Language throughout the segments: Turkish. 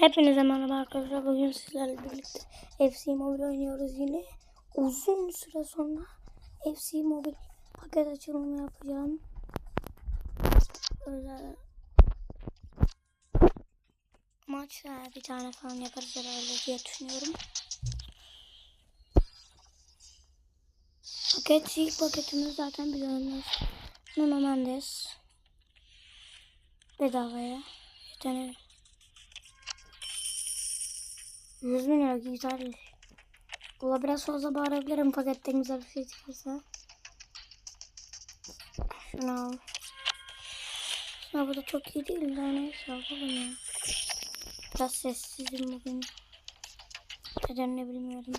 Hepinize merhaba arkadaşlar. Bugün sizlerle birlikte FC Mobile oynuyoruz yine. Uzun süre sonra FC Mobile paket açılımı yapacağım. Öyle maçta bir tane falan yaparız herhalde diye düşünüyorum. Paket ilk paketimiz zaten biliyorsunuz. Nuno Mendes. Bedavaya. Yetenek. 100 bin lira güzel. Bula biraz fazla bağırabilirim paketten güzel bir şey çıkarsa. Şunu al. Ya bu da çok iyi değil de neyse alalım ya. Biraz sessizim bugün. Nedenini bilmiyorum.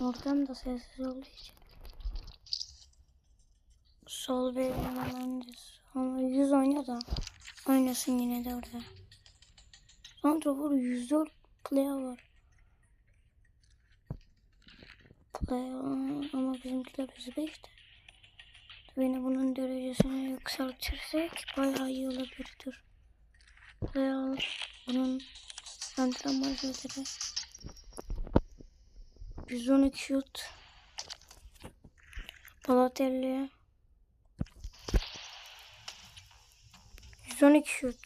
Oradan da sessiz olduğu için. Sol bir Mendes. Ama 100 oynuyor da. Oynasın yine de orada. Santrafor 104 player var. Player ama bizimkiler 105 de. Yine bunun derecesini yükseltirsek bayağı iyi olabilir. Player bunun antrenman sözleri. 112 şut. Balotelli. 112 şut.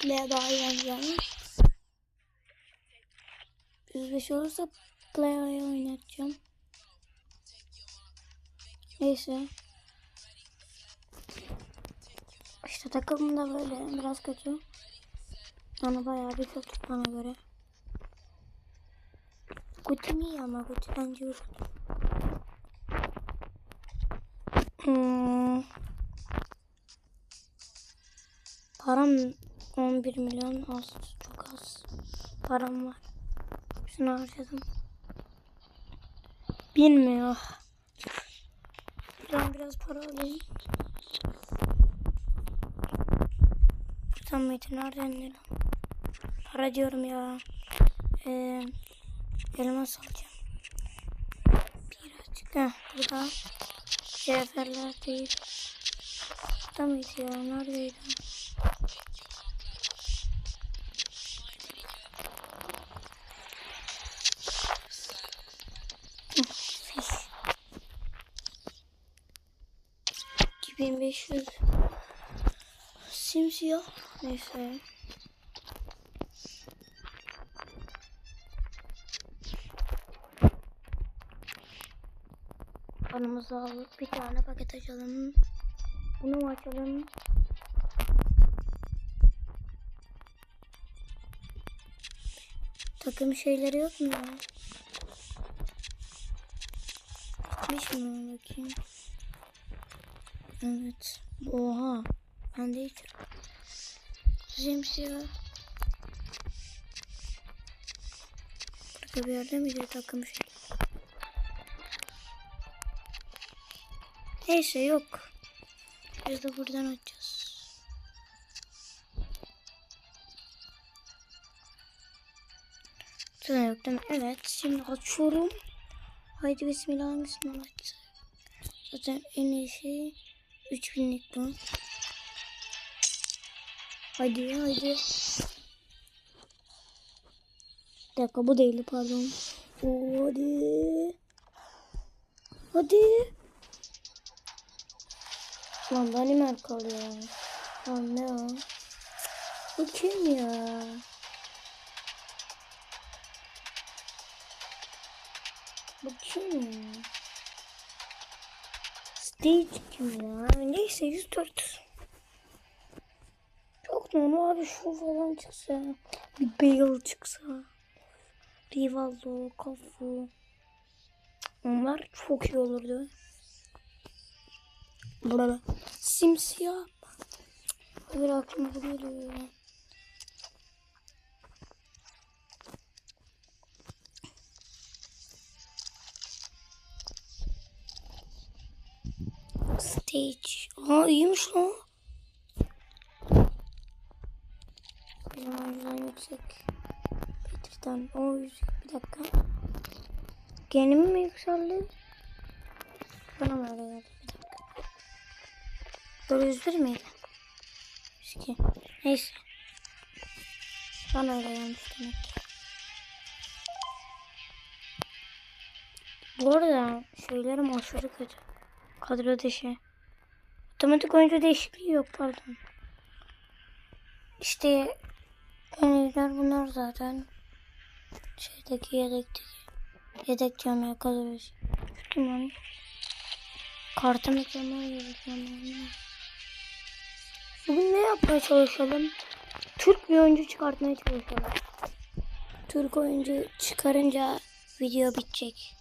Playa daha iyi oynayacağım. 105 olursa Playa'ya oynatacağım. Neyse. İşte takımım da böyle biraz kötü. Yani bayağı bir kötü bana göre. Guti iyi ama Guti bence yok. Hmm. Param 11 milyon az. Çok az. Param var. Şunu harcadım. Bilmiyor. Ben biraz para alayım. Buradan mıydı? Nereden ne lan? Para diyorum ya. Ee, elmas alacağım. Birazcık. Heh, burada. Cevherler değil. Burada mıydı ya? Neredeydi? 2500 simsiyah neyse Kanımızı alıp bir tane paket açalım. Bunu açalım? Takım şeyleri yok mu ya? Gitmiş mi bakayım? Evet. Oha. Ben de hiç. Simsiyah. Burada bir yerde miydi takım şey? Neyse yok. Biz de buradan açacağız. Şurada yok? Evet. Şimdi açıyorum. Haydi bismillah hangisini açacağız? Zaten en iyi şey 3000'lik bu. Hadi hadi. Bir dakika bu değil pardon. Hadi. Hadi. Lan Danimer kalıyor. Lan ne o? Bu kim ya? Bu kim? Stage kim ya? Neyse 104. Çok normal bir şu falan çıksa. Bir Bale çıksa. Rivaldo, Cafu. Onlar çok iyi olurdu. Burada simsiyah. Bir aklıma geliyor. Stage. Aa iyiymiş lan. Bizim oyuncudan yüksek. Peter'dan. O yüksek. Bir dakika. Genim mi yükseldi? Bana mı öyle geldi? Bir dakika. 101 miydi? 102. Neyse. Bana öyle gelmiş demek ki. Bu arada şeylerim aşırı kötü. Kadro dışı. Otomatik oyuncu değişikliği yok pardon. İşte iyiler bunlar zaten. Şeydeki yedekteki. Yedek ya kadro dışı. Kötü lan. Kartı mükemmel gözüküyor. Bugün ne yapmaya çalışalım? Türk bir oyuncu çıkartmaya çalışalım. Türk oyuncu çıkarınca video bitecek.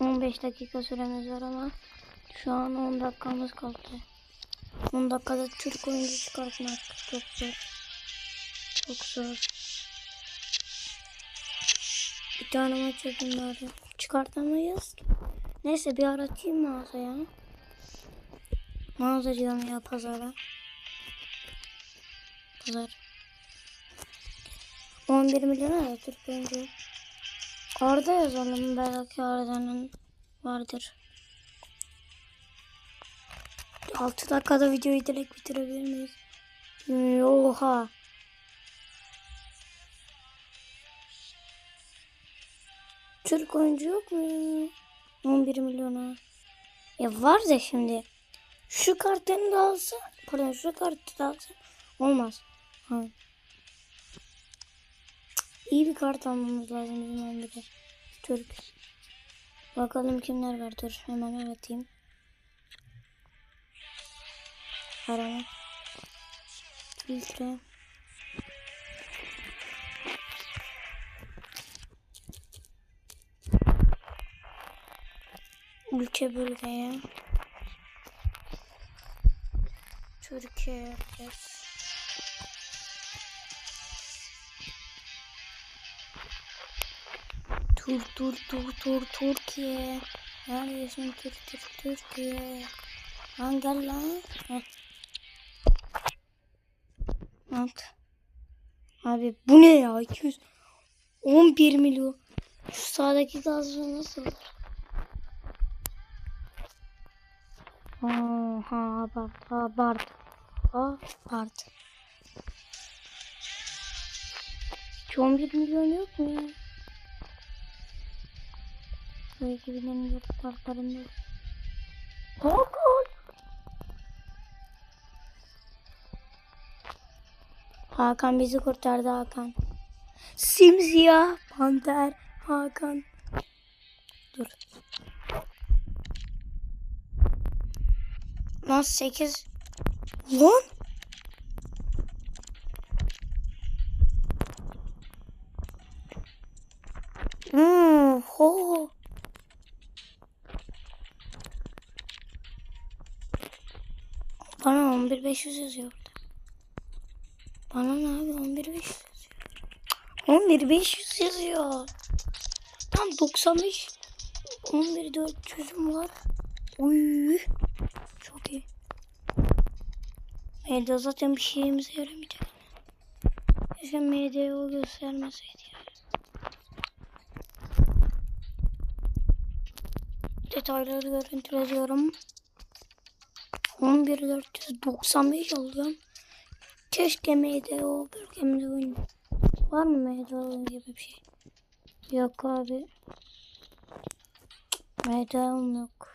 On beş dakika süremiz var ama şu an 10 dakikamız kaldı. 10 dakikada Türk oyuncu çıkartmak çok zor. Çok zor. Bir tane maç bari. Çıkartamayız. Neyse bir aratayım mağazaya. Mağaza diyorum ya pazara. Pazar. 11 milyon ya Türk oyuncu. Arda yazalım belki Arda'nın vardır. 6 dakikada videoyu direkt bitirebilir miyiz? Oha. Türk oyuncu yok mu? ya? 11 milyona. Ya var da şimdi. Şu kartını da alsa, pardon şu kartı da alsa olmaz. Ha. İyi bir kart almamız lazım bizim 11'e. Türk. Bakalım kimler var. Dur hemen aratayım. Arama. Filtre. Ülke bölgeye. Türkiye yapacağız. Tur tur tur tur Türkiye. Neredesin Türk Türk Türkiye? Lan gel lan. Heh. Abi bu ne ya? 211 milyon. Şu sağdaki gazlı nasıl? Oha abart abart. Abart. 11 milyon yok mu ya? Ve gibilerin dört parklarında. Parkur. Hakan bizi kurtardı Hakan. Simsiyah panter Hakan. Dur. Lan 8. Lan. Hmm, Oho. 500 yazıyor burada. Bana ne abi 11 500 yazıyor. 11 yazıyor. Tam 95 11 400'üm var. Uy. Çok iyi. Medya zaten bir şeyimize yaramayacak. Keşke medyayı o göstermeseydi. Ya. Detayları görüntülüyorum. 11495 alıyorum. Keşke MDO bölgemde oyun. Var mı MDO gibi bir şey? Yok abi. MDO'm yok.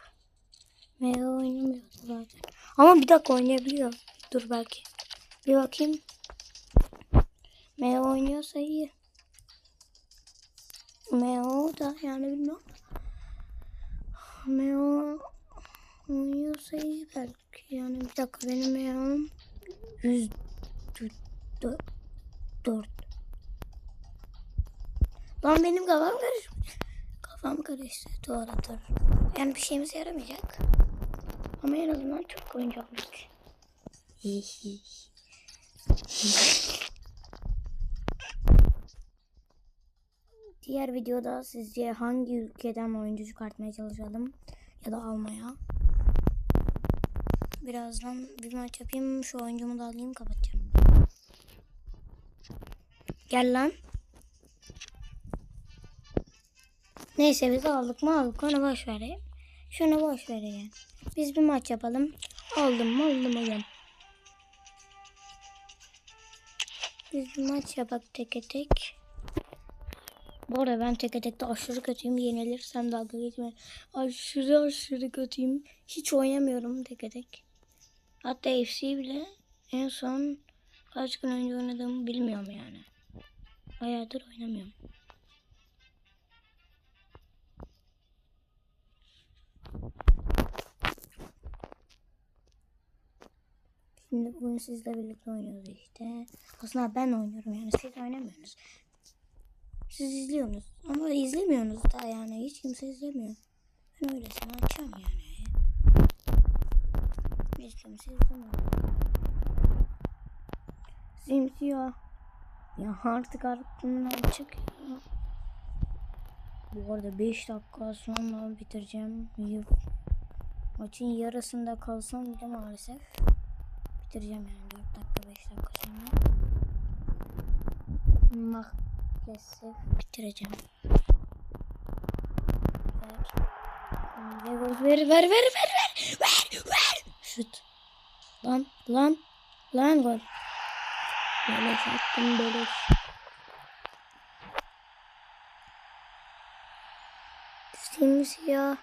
MDO oynamıyordu zaten. Ama bir dakika oynayabiliyor. Dur belki. Bir bakayım. MDO oynuyorsa iyi. MDO da yani bilmiyorum. MDO oynuyorsa iyi belki. Yani bir dakika benim MDO'm 104. Lan benim kafam karışmış. Kafam karıştı. Doğru dur. Yani bir şeyimize yaramayacak. Ama en azından çok oyuncu aldık. Diğer videoda sizce hangi ülkeden oyuncu çıkartmaya çalışalım ya da almaya. Birazdan bir maç yapayım. Şu oyuncumu da alayım kapatacağım. Gel lan. Neyse biz aldık mı aldık onu boş vereyim. Şunu boş vereyim. Biz bir maç yapalım. Aldım mı aldım mı. Biz bir maç yapak teke tek. Bu arada ben teke tekte aşırı kötüyüm. Yenilirsem dalga geçme. Aşırı aşırı kötüyüm. Hiç oynamıyorum teke tek. Hatta FC bile en son kaç gün önce oynadığımı bilmiyorum yani. Bayağıdır oynamıyorum. Şimdi bugün sizle birlikte oynuyoruz işte. Aslında ben oynuyorum yani siz oynamıyorsunuz. Siz izliyorsunuz ama izlemiyorsunuz da yani hiç kimse izlemiyor. Ben öylesine açıyorum yani. Hiç kimse izlemiyor. Simsiyah. Ya artık aklımdan çık ya. Bu arada 5 dakika sonra bitireceğim. Maçın yarısında kalsam bile maalesef bitireceğim yani 4 dakika 5 dakika sonra. Maalesef bitireceğim. Ver. Ver ver ver ver ver ver ver. Şut. Lan lan lan gol. Beleş attım beleş. Simsiyah.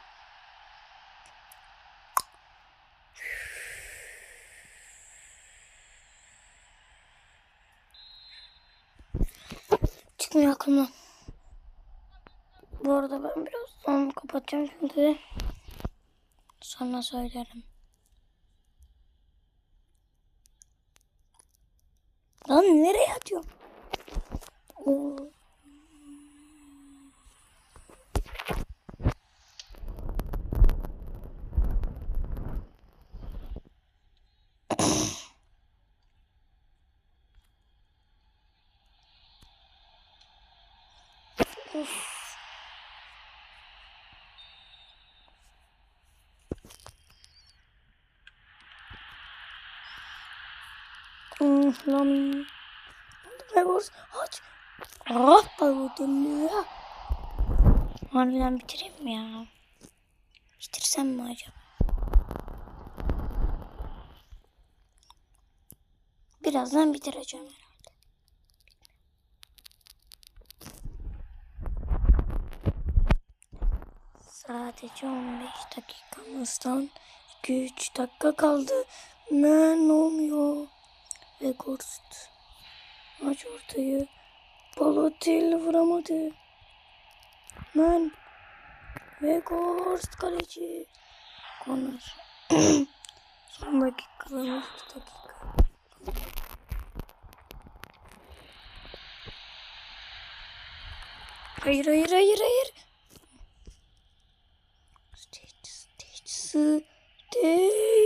Çıkmıyor aklımdan. Bu arada ben birazdan kapatacağım çünkü sonra söylerim. Lan nereye atıyorum? Oo. Lan. Megos aç. Ah bayıldım ya. Harbiden bitireyim mi ya? Bitirsem mi acaba? Birazdan bitireceğim herhalde. Sadece 15 dakikamızdan 2-3 dakika kaldı. Ne, ne olmuyor? Ve Ghost. Aç ortayı. Balotelli vuramadı. Man. Ve Ghost kaleci. Corner. Son dakikalarımız dakika. Hayır hayır hayır hayır. Stage stage stage.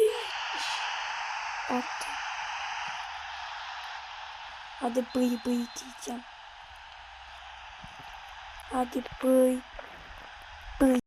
Bıy diyeceğim. Hadi bıy. Bıy.